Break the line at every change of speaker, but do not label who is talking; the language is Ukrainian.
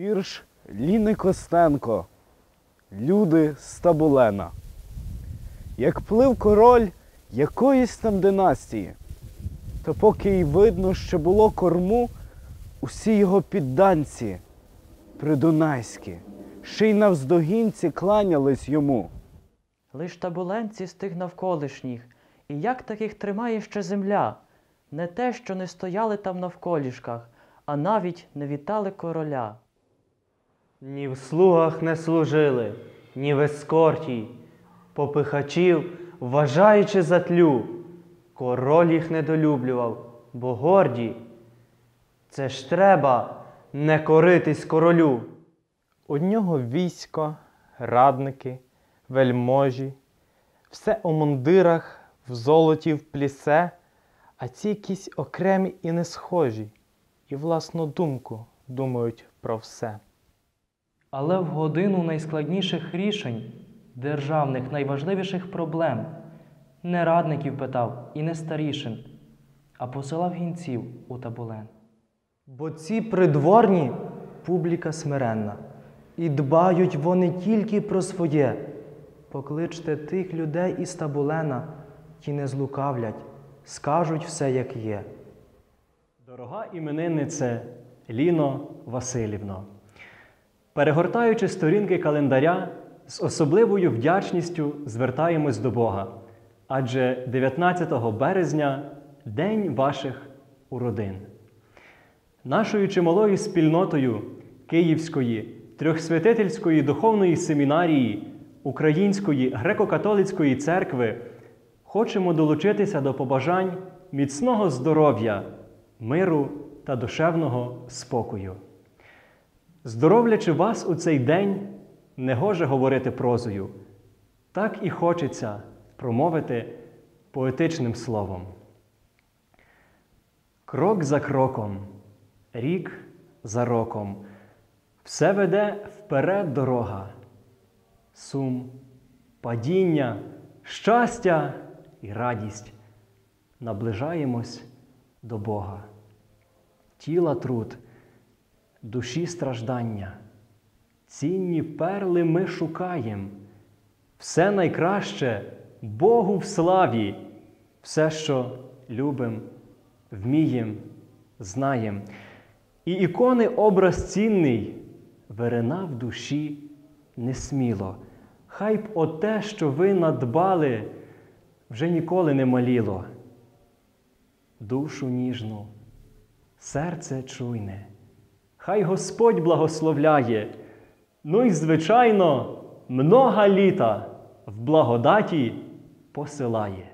Вірш Ліни Костенко. Люди Стабулена. Як плив король якоїсь там династії, то поки й видно, що було корму, усі його підданці придунайські, ще й навздогінці кланялись йому.
Лиш табуленці з тих навколишніх, і як таких тримає ще земля, не те, що не стояли там навколішках, а навіть не вітали короля.
Ні в слугах не служили, ні в ескорті, попихачів, вважаючи за тлю, король їх недолюблював, бо горді. Це ж треба не коритись королю. У нього військо, радники, вельможі, все у мундирах, в золоті в плісе, а ці якісь окремі і не схожі, і власну думку думають про все.
Але в годину найскладніших рішень, державних найважливіших проблем, не радників питав і не старішин, а посилав гінців у табулен.
Бо ці придворні публіка смиренна, і дбають вони тільки про своє. Покличте тих людей із табулена, ті не злукавлять, скажуть все, як є.
Дорога імениннице Ліно Васильівно, перегортаючи сторінки календаря, з особливою вдячністю звертаємось до Бога, адже 19 березня День ваших уродин. Нашою чималою спільнотою Київської трьохсвятительської духовної семінарії Української греко-католицької церкви хочемо долучитися до побажань міцного здоров'я, миру та душевного спокою. Здоровлячи вас у цей день, не гоже говорити прозою, так і хочеться промовити поетичним словом. Крок за кроком, рік за роком, все веде вперед дорога, сум, падіння, щастя і радість. Наближаємось до Бога. Тіла труд, душі страждання, цінні перли ми шукаєм. Все найкраще Богу в славі, все, що любим, вмієм, знаєм. І ікони образ цінний вирина в душі несміло. Хай б оте, що ви надбали, вже ніколи не маліло. Душу ніжну, серце чуйне, хай Господь благословляє, ну й, звичайно, много літа в благодаті посилає.